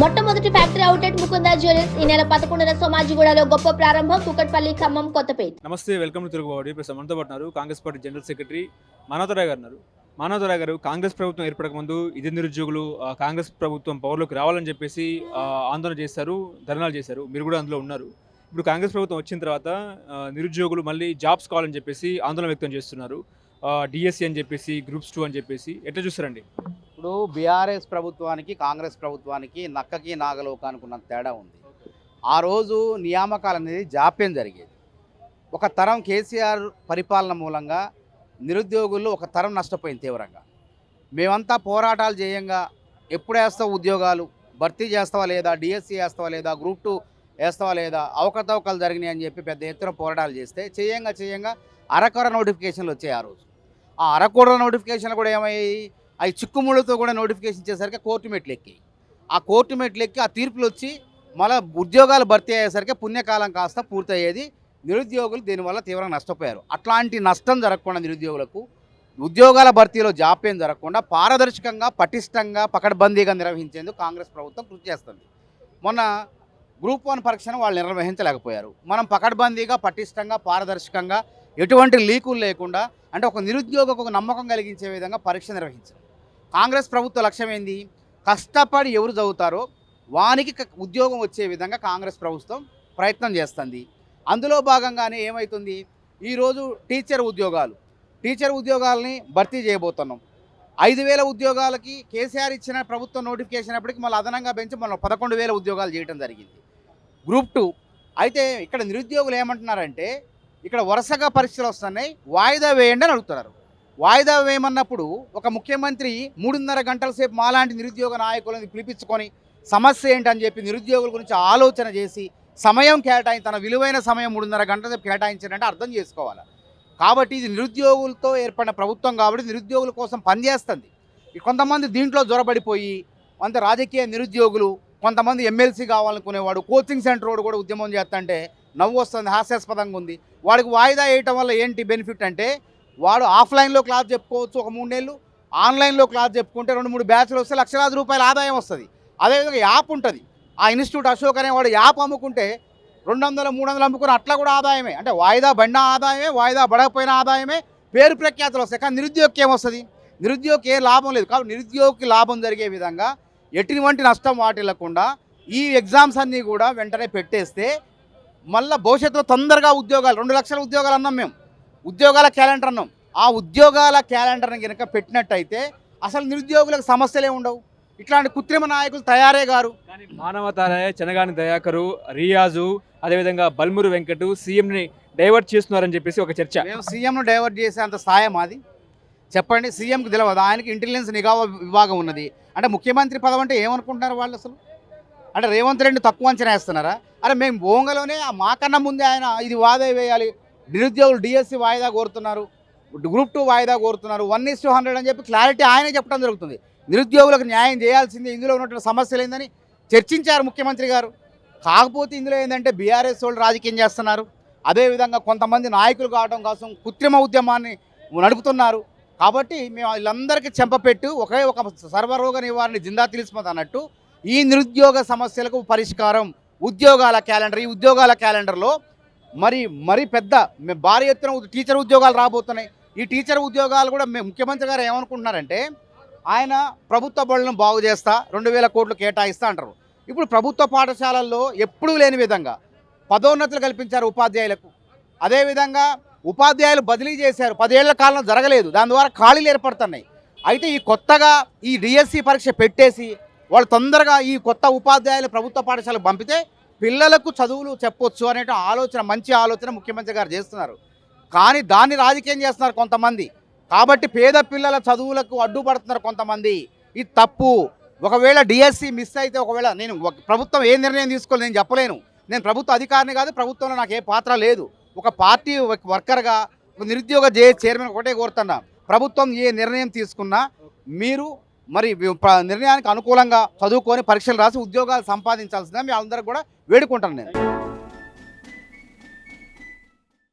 మొట్టమొదటి factory outlet Mukunda jewellers ఈ నెల పదకొండున సోమాజిగూడలో గొప్ప ప్రారంభం కుకట్పల్లి ఖమ్మం కొత్తపేట. నమస్తే వెల్కమ్ టు తిరుగుబాటు ఇప్పుడు మనతో పాటు ఉన్నారు Congress party general secretary Manavatha Roy garu ఉన్నారు. మానవతరాయ్ గారు కాంగ్రెస్ ప్రభుత్వం ఏర్పడక ముందు ఇది నిరుద్యోగులు కాంగ్రెస్ ప్రభుత్వం పవర్లోకి రావాలని చెప్పేసి ఆందోళన చేశారు ధర్నాలు చేశారు. మీరు కూడా అందులో ఉన్నారు. ఇప్పుడు కాంగ్రెస్ ప్రభుత్వం వచ్చిన తర్వాత నిరుద్యోగులు మళ్ళీ జాబ్స్ కావాలని చెప్పేసి ఆందోళన వ్యక్తం చేస్తున్నారు. డిఎస్సి అని చెప్పేసి గ్రూప్స్ టూ అని చెప్పేసి ఎట్లా చూస్తారండి? ఇప్పుడు బీఆర్ఎస్ ప్రభుత్వానికి కాంగ్రెస్ ప్రభుత్వానికి నక్కకి నాగలోకానికి తేడా ఉంది. ఆ రోజు నియామకాలు అనేది జాప్యం జరిగేది. ఒక తరం కేసీఆర్ పరిపాలన మూలంగా నిరుద్యోగుల్లో ఒక తరం నష్టపోయింది తీవ్రంగా. మేమంతా పోరాటాలు చేయంగా ఎప్పుడు వేస్తావు ఉద్యోగాలు? భర్తీ చేస్తావా లేదా? డిఎస్సి వేస్తావా లేదా? గ్రూప్ టూ వేస్తావా లేదా? అవకతవకలు జరిగినాయి అని చెప్పి పెద్ద ఎత్తున పోరాటాలు చేస్తే చేయంగా చేయంగా అరకొర నోటిఫికేషన్లు వచ్చాయి ఆ రోజు. ఆ అరకొర నోటిఫికేషన్లు కూడా ఏమయ్యాయి? అవి చిక్కుముళ్ళతో కూడా నోటిఫికేషన్ ఇచ్చేసరికి కోర్టు మెట్లు ఎక్కాయి ఆ కోర్టు మెట్లు ఎక్కి ఆ తీర్పులు వచ్చి మళ్ళీ ఉద్యోగాలు భర్తీ అయ్యేసరికి పుణ్యకాలం కాస్త పూర్తయ్యేది. నిరుద్యోగులు దీనివల్ల తీవ్రంగా నష్టపోయారు. అట్లాంటి నష్టం జరగకుండా నిరుద్యోగులకు ఉద్యోగాల భర్తీలో జాప్యం జరగకుండా పారదర్శకంగా పటిష్టంగా పకడ్బందీగా నిర్వహించేందుకు కాంగ్రెస్ ప్రభుత్వం కృషి చేస్తుంది. మొన్న గ్రూప్ వన్ పరీక్షను వాళ్ళు నిర్వహించలేకపోయారు. మనం పకడ్బందీగా పటిష్టంగా పారదర్శకంగా ఎటువంటి లీకులు లేకుండా అంటే ఒక నిరుద్యోగకు ఒక నమ్మకం కలిగించే విధంగా పరీక్ష నిర్వహించారు. కాంగ్రెస్ ప్రభుత్వ లక్ష్యం ఏంది? కష్టపడి ఎవరు చదువుతారో వానికి ఉద్యోగం వచ్చే విధంగా కాంగ్రెస్ ప్రభుత్వం ప్రయత్నం చేస్తుంది. అందులో భాగంగానే ఏమవుతుంది ఈరోజు టీచర్ ఉద్యోగాలు. టీచర్ ఉద్యోగాలని భర్తీ చేయబోతున్నాం. ఐదు వేల ఉద్యోగాలకి కేసీఆర్ ఇచ్చిన ప్రభుత్వం నోటిఫికేషన్ అప్పటికి మళ్ళీ అదనంగా పెంచి మనం పదకొండు వేల ఉద్యోగాలు చేయడం జరిగింది. Group two. అయితే ఇక్కడ నిరుద్యోగులు ఏమంటున్నారంటే ఇక్కడ వరుసగా పరీక్షలు వస్తున్నాయి. వాయిదా వేయండి అని అడుగుతున్నారు. వాయిదా వేయమన్నప్పుడు ఒక ముఖ్యమంత్రి మూడున్నర గంటల సేపు మాలాంటి నిరుద్యోగ నాయకులను పిలిపించుకొని సమస్య ఏంటని చెప్పి నిరుద్యోగుల గురించి ఆలోచన చేసి సమయం కేటాయి తన విలువైన సమయం మూడున్నర గంటల సేపు కేటాయించారంటే అర్థం చేసుకోవాలి? కాబట్టి ఇది నిరుద్యోగులతో ఏర్పడిన ప్రభుత్వం కాబట్టి నిరుద్యోగుల కోసం పనిచేస్తుంది కొంతమంది దీంట్లో జ్వరబడిపోయి కొంత రాజకీయ నిరుద్యోగులు కొంతమంది ఎమ్మెల్సీ కావాలనుకునేవాడు కోచింగ్ సెంటర్ వాడు కూడా ఉద్యమం చేస్తుంటే నవ్వు వస్తుంది హాస్యాస్పదంగా ఉంది. వాడికి వాయిదా వేయటం వల్ల ఏంటి బెనిఫిట్ అంటే వాడు ఆఫ్లైన్లో క్లాస్ చెప్పుకోవచ్చు ఒక మూడు నెలలు ఆన్లైన్లో క్లాస్ చెప్పుకుంటే రెండు మూడు బ్యాచ్లు వస్తే లక్షలాది రూపాయల ఆదాయం వస్తుంది. అదేవిధంగా యాప్ ఉంటుంది. ఆ ఇన్స్టిట్యూట్ అశోక్ అనేవాడు యాప్ అమ్ముకుంటే రెండు వందలు మూడు వందలు అమ్ముకుని అట్లా కూడా ఆదాయమే. అంటే వాయిదా బండ ఆదాయమే వాయిదా పడకపోయిన ఆదాయమే పేరు ప్రఖ్యాతులు వస్తాయి. కానీ నిరుద్యోగికి ఏమొస్తుంది నిరుద్యోగికి ఏ లాభం లేదు. కాబట్టి నిరుద్యోగికి లాభం జరిగే విధంగా ఎటువంటి నష్టం వాటిల్లకుండా ఈ ఎగ్జామ్స్ అన్నీ కూడా వెంటనే పెట్టేస్తే మళ్ళీ భవిష్యత్తులో తొందరగా ఉద్యోగాలు రెండు లక్షల ఉద్యోగాలు అన్నాం మేము. ఉద్యోగాల క్యాలెండర్ అన్నాం. ఆ ఉద్యోగాల క్యాలెండర్ని కనుక పెట్టినట్టయితే అసలు నిరుద్యోగులకు సమస్యలే ఉండవు. ఇట్లాంటి కృత్రిమ నాయకులు తయారే గారు. కానీ మానవతారాయ చెనగాని దయాకరు రియాజు అదేవిధంగా బల్మురు వెంకటు సీఎంని డైవర్ట్ చేస్తున్నారని చెప్పేసి ఒక చర్చ. మేము సీఎంను డైవర్ట్ చేసే అంత స్థాయి మాది. చెప్పండి సీఎంకి తెలియదు ఆయనకి ఇంటెలిజెన్స్ నిఘా విభాగం ఉన్నది. అంటే ముఖ్యమంత్రి పదవి అంటే ఏమనుకుంటున్నారు వాళ్ళు అసలు? అంటే రేవంత్ రెడ్డి తక్కువ అంచనా వేస్తున్నారా? అరే మేము ఓంగలోనే ఆ మాకన్నా ముందే ఆయన ఇది వాదే వేయాలి. నిరుద్యోగులు డిఎస్సి వాయిదా కోరుతున్నారు. గ్రూప్ టూ వాయిదా కోరుతున్నారు. వన్ ఇస్ టూ హండ్రెడ్ అని చెప్పి క్లారిటీ ఆయనే చెప్పడం జరుగుతుంది. నిరుద్యోగులకు న్యాయం చేయాల్సిందే ఇందులో ఉన్నటువంటి సమస్యలు ఏందని చర్చించారు ముఖ్యమంత్రి గారు. కాకపోతే ఇందులో ఏంటంటే బీఆర్ఎస్ వాళ్ళు రాజకీయం చేస్తున్నారు. అదేవిధంగా కొంతమంది నాయకులు కావడం కోసం కృత్రిమ ఉద్యమాన్ని నడుపుతున్నారు. కాబట్టి మేము వీళ్ళందరికీ చెంపపెట్టు ఒకే ఒక సర్వరోగ నివారణ జిందా తెలిసిపోతుంది అన్నట్టు ఈ నిరుద్యోగ సమస్యలకు పరిష్కారం ఉద్యోగాల క్యాలెండర్. ఈ ఉద్యోగాల క్యాలెండర్లో మరి మరి పెద్ద భారీ ఎత్తున టీచర్ ఉద్యోగాలు రాబోతున్నాయి. ఈ టీచర్ ఉద్యోగాలు కూడా మేము ముఖ్యమంత్రి గారు ఏమనుకుంటున్నారంటే ఆయన ప్రభుత్వ బడులను బాగు చేస్తా రెండు వేల కోట్లు కేటాయిస్తా అంటారు. ఇప్పుడు ప్రభుత్వ పాఠశాలల్లో ఎప్పుడూ లేని విధంగా పదోన్నతులు కల్పించారు ఉపాధ్యాయులకు. అదేవిధంగా ఉపాధ్యాయులు బదిలీ చేశారు. పదేళ్ళ కాలం జరగలేదు. దాని ద్వారా ఖాళీలు ఏర్పడుతున్నాయి. అయితే ఈ కొత్తగా ఈ డిఎస్సి పరీక్ష పెట్టేసి వాళ్ళు తొందరగా ఈ కొత్త ఉపాధ్యాయులు ప్రభుత్వ పాఠశాలకు పంపితే పిల్లలకు చదువులు చెప్పొచ్చు అనే ఆలోచన మంచి ఆలోచన ముఖ్యమంత్రి గారు చేస్తున్నారు. కానీ దాన్ని రాజకీయం చేస్తున్నారు కొంతమంది. కాబట్టి పేద పిల్లల చదువులకు అడ్డుపడుతున్నారు కొంతమంది. ఇది తప్పు. ఒకవేళ డిఎస్సి మిస్ అయితే ఒకవేళ నేను ఒక- ప్రభుత్వం ఏ నిర్ణయం తీసుకోలేదు నేను చెప్పలేను. నేను ప్రభుత్వ అధికారిని కాదు ప్రభుత్వంలో నాకు ఏ పాత్ర లేదు. ఒక పార్టీ వర్కర్గా ఒక నిరుద్యోగ జే చైర్మన్ ఒకటే కోరుతున్నా. ప్రభుత్వం ఏ నిర్ణయం తీసుకున్నా మీరు మరి నిర్ణయానికి అనుకూలంగా చదువుకొని పరీక్షలు రాసి ఉద్యోగాలు సంపాదించాల్సిందే మీ అందరికి కూడా వేడుకుంటాను నేను.